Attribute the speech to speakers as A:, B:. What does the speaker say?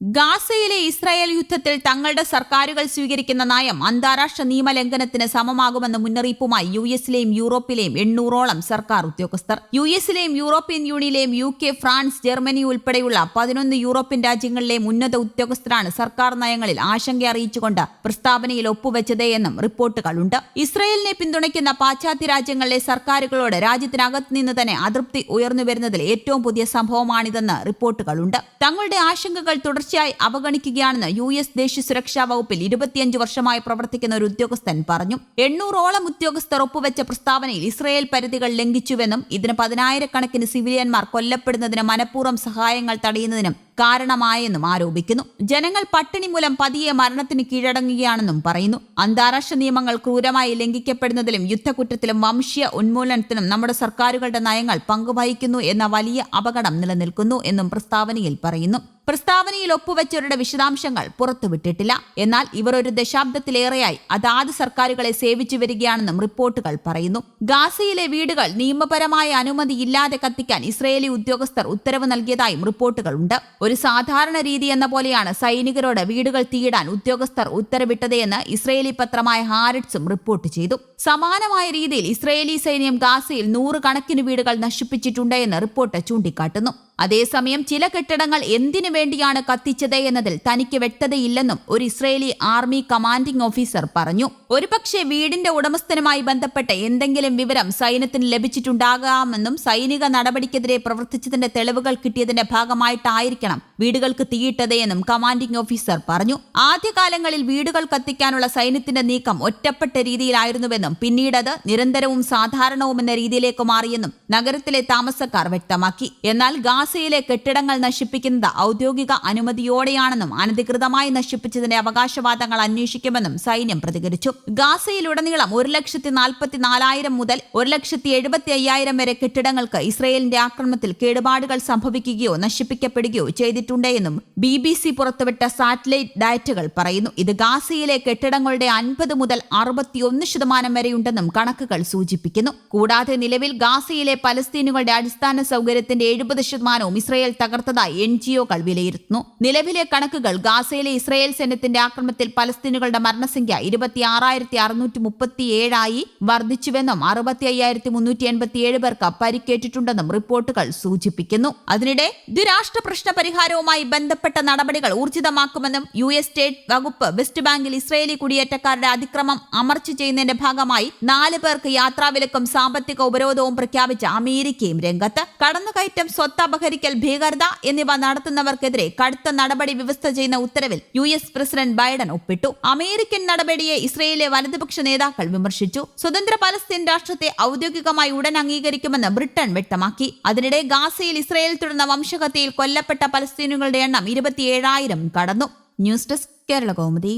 A: ഗാസയിലെ ഇസ്രായേൽ യുദ്ധത്തിൽ തങ്ങളുടെ സർക്കാരുകൾ സ്വീകരിക്കുന്ന നയം അന്താരാഷ്ട്ര നിയമലംഘനത്തിന് സമമാകുമെന്ന മുന്നറിയിപ്പുമായി യു എസിലെയും യൂറോപ്പിലെയും എണ്ണൂറോളം സർക്കാർ ഉദ്യോഗസ്ഥർ. യു എസിലെയും യൂറോപ്യൻ യൂണിയനിലെയും യു കെ ഫ്രാൻസ് ജർമ്മനി ഉൾപ്പെടെയുള്ള പതിനൊന്ന് യൂറോപ്യൻ രാജ്യങ്ങളിലെ ഉന്നത ഉദ്യോഗസ്ഥരാണ് സർക്കാർ നയങ്ങളിൽ ആശങ്ക അറിയിച്ചുകൊണ്ട് പ്രസ്താവനയിൽ ഒപ്പുവെച്ചത് എന്നും റിപ്പോർട്ടുകളുണ്ട്. ഇസ്രായേലിനെ പിന്തുണയ്ക്കുന്ന പാശ്ചാത്യ രാജ്യങ്ങളിലെ സർക്കാരുകളോട് രാജ്യത്തിനകത്ത് നിന്ന് തന്നെ അതൃപ്തി ഉയർന്നുവരുന്നതിൽ ഏറ്റവും പുതിയ സംഭവമാണിതെന്ന് റിപ്പോർട്ടുകളുണ്ട്. തങ്ങളുടെ ആശങ്കകൾ തുടർച്ചയായി അവഗണിക്കുകയാണെന്ന് യു എസ് ദേശീയ സുരക്ഷാ വകുപ്പിൽ ഇരുപത്തിയഞ്ച് വർഷമായി പ്രവർത്തിക്കുന്ന ഒരു ഉദ്യോഗസ്ഥൻ പറഞ്ഞു. എണ്ണൂറോളം ഉദ്യോഗസ്ഥർ ഒപ്പുവെച്ച പ്രസ്താവനയിൽ ഇസ്രയേൽ പരിധികൾ ലംഘിച്ചുവെന്നും ഇതിന് പതിനായിരക്കണക്കിന് സിവിലിയന്മാർ കൊല്ലപ്പെടുന്നതിന് മനഃപൂർവം സഹായങ്ങൾ തടയുന്നതിനും കാരണമായെന്നും ആരോപിക്കുന്നു. ജനങ്ങൾ പട്ടിണി മൂലം പതിയെ മരണത്തിന് കീഴടങ്ങുകയാണെന്നും പറയുന്നു. അന്താരാഷ്ട്ര നിയമങ്ങൾ ക്രൂരമായി ലംഘിക്കപ്പെടുന്നതിലും യുദ്ധക്കുറ്റത്തിലും വംശീയ ഉന്മൂലനത്തിനും നമ്മുടെ സർക്കാരുകളുടെ നയങ്ങൾ പങ്കുവഹിക്കുന്നു എന്ന വലിയ അപകടം നിലനിൽക്കുന്നു എന്നും പ്രസ്താവനയിൽ പറയുന്നു. പ്രസ്താവനയിൽ ഒപ്പുവെച്ചവരുടെ വിശദാംശങ്ങൾ പുറത്തുവിട്ടിട്ടില്ല. എന്നാൽ ഇവർ ഒരു ദശാബ്ദത്തിലേറെയായി അതാത് സർക്കാരുകളെ സേവിച്ചു വരികയാണെന്നും റിപ്പോർട്ടുകൾ പറയുന്നു. ഗാസയിലെ വീടുകൾ നിയമപരമായ അനുമതിയില്ലാതെ കത്തിക്കാൻ ഇസ്രയേലി ഉദ്യോഗസ്ഥർ ഉത്തരവ് നൽകിയതായും റിപ്പോർട്ടുകളുണ്ട് ഒരു സാധാരണ രീതി എന്ന പോലെയാണ് സൈനികരോട് വീടുകൾ തീയിടാൻ ഉദ്യോഗസ്ഥർ ഉത്തരവിട്ടതെന്ന് ഇസ്രയേലി പത്രമായ ഹാരിഡ്സും റിപ്പോർട്ട് ചെയ്തു. സമാനമായ രീതിയിൽ ഇസ്രയേലി സൈന്യം ഗാസയിൽ നൂറുകണക്കിന് വീടുകൾ നശിപ്പിച്ചിട്ടുണ്ട് എന്ന് റിപ്പോർട്ട് ചൂണ്ടിക്കാട്ടുന്നു. അതേസമയം ചില കെട്ടിടങ്ങൾ എന്തിനു വേണ്ടിയാണ് കത്തിച്ചത് എന്നതിൽ തനിക്ക് വ്യക്തതയില്ലെന്നും ഒരു ഇസ്രയേലി ആർമി കമാൻഡിംഗ് ഓഫീസർ പറഞ്ഞു. ഒരുപക്ഷെ വീടിന്റെ ഉടമസ്ഥനുമായി ബന്ധപ്പെട്ട എന്തെങ്കിലും വിവരം സൈന്യത്തിന് ലഭിച്ചിട്ടുണ്ടാകാമെന്നും സൈനിക നടപടിക്കെതിരെ പ്രവർത്തിച്ചതിന്റെ തെളിവുകൾ കിട്ടിയതിന്റെ ഭാഗമായിട്ടായിരിക്കണം വീടുകൾക്ക് തീയിട്ടത് എന്നും കമാൻഡിംഗ് ഓഫീസർ പറഞ്ഞു. ആദ്യകാലങ്ങളിൽ വീടുകൾ കത്തിക്കാനുള്ള സൈന്യത്തിന്റെ നീക്കം ഒറ്റപ്പെട്ട രീതിയിലായിരുന്നുവെന്നും പിന്നീട് അത് നിരന്തരവും സാധാരണവും എന്ന രീതിയിലേക്ക് മാറിയെന്നും നഗരത്തിലെ താമസക്കാർ വ്യക്തമാക്കി. എന്നാൽ ഗാസയിലെ കെട്ടിടങ്ങൾ നശിപ്പിക്കുന്നത് ഔദ്യോഗിക അനുമതിയോടെയാണെന്നും അനധികൃതമായി നശിപ്പിച്ചതിന്റെ അവകാശവാദങ്ങൾ അന്വേഷിക്കുമെന്നും സൈന്യം പ്രതികരിച്ചു. ഗാസയിലുടനീളം ഒരു ലക്ഷത്തി നാൽപ്പത്തി നാലായിരം മുതൽ ഒരു ലക്ഷത്തി എഴുപത്തി അയ്യായിരം വരെ കെട്ടിടങ്ങൾക്ക് ഇസ്രയേലിന്റെ ആക്രമണത്തിൽ കേടുപാടുകൾ സംഭവിക്കുകയോ നശിപ്പിക്കപ്പെടുകയോ ചെയ്തിട്ടുണ്ടെന്നും ബി ബി സി പുറത്തുവിട്ട സാറ്റലൈറ്റ് ഡാറ്റകൾ പറയുന്നു. ഇത് ഗാസയിലെ കെട്ടിടങ്ങളുടെ അൻപത് മുതൽ അറുപത്തിയൊന്ന് ശതമാനം വരെയുണ്ടെന്നും കണക്കുകൾ സൂചിപ്പിക്കുന്നു. കൂടാതെ നിലവിൽ ഗാസയിലെ പലസ്തീനുകളുടെ അടിസ്ഥാന സൗകര്യത്തിന്റെ എഴുപത് ശതമാനവും ഇസ്രയേൽ തകർത്തതായി എൻ ജി ഒകൾ വിലയിരുത്തുന്നു. നിലവിലെ കണക്കുകൾ ഗാസയിലെ ഇസ്രയേൽ സൈന്യത്തിന്റെ ആക്രമണത്തിൽ പലസ്തീനുകളുടെ മരണസംഖ്യ ഇരുപത്തിയാറായിരത്തി അറുന്നൂറ്റി മുപ്പത്തിയേഴായി വർദ്ധിച്ചുവെന്നും അറുപത്തി അയ്യായിരത്തി മുന്നൂറ്റി എൺപത്തിയേഴ് പേർക്ക് പരിക്കേറ്റിട്ടുണ്ടെന്നും റിപ്പോർട്ടുകൾ സൂചിപ്പിക്കുന്നു. അതിനിടെ ദ്വിരാഷ്ട്ര പ്രശ്ന പരിഹാരവുമായി ബന്ധപ്പെട്ട നടപടികൾ ഊർജിതമാക്കുമെന്നും യു എസ് സ്റ്റേറ്റ് വകുപ്പ് വെസ്റ്റ് ബാങ്കിൽ ഇസ്രയേലി കുടിയേറ്റക്കാരുടെ അതിക്രമം അമർച്ച ചെയ്യുന്നതിന്റെ ഭാഗമായി നാല് പേർക്ക് യാത്രാവിലക്കും സാമ്പത്തിക ഉപരോധവും പ്രഖ്യാപിച്ച അമേരിക്കയും രംഗത്ത്. കടന്നുകയറ്റം സ്വത്ത് അപഹരിക്കൽ ഭീകരത എന്നിവ നടത്തുന്നവർക്കെതിരെ കടുത്ത നടപടി വ്യവസ്ഥ ചെയ്യുന്ന ഉത്തരവിൽ യു എസ് പ്രസിഡന്റ് ബൈഡൻ ഒപ്പിട്ടു. അമേരിക്കൻ നടപടിയെ ഇസ്രയേലിലെ വലതുപക്ഷ നേതാക്കൾ വിമർശിച്ചു. സ്വതന്ത്ര പലസ്തീൻ രാഷ്ട്രത്തെ ഔദ്യോഗികമായി ഉടൻ അംഗീകരിക്കുമെന്ന് ബ്രിട്ടൻ വ്യക്തമാക്കി. അതിനിടെ ഗാസയിൽ ഇസ്രയേൽ തുടർന്ന വംശഹത്യയിൽ കൊല്ലപ്പെട്ട പലസ്തീനുകളുടെ എണ്ണം ഇരുപത്തിയേഴായിരം കടന്നു. News desk Kerala Kaumudi.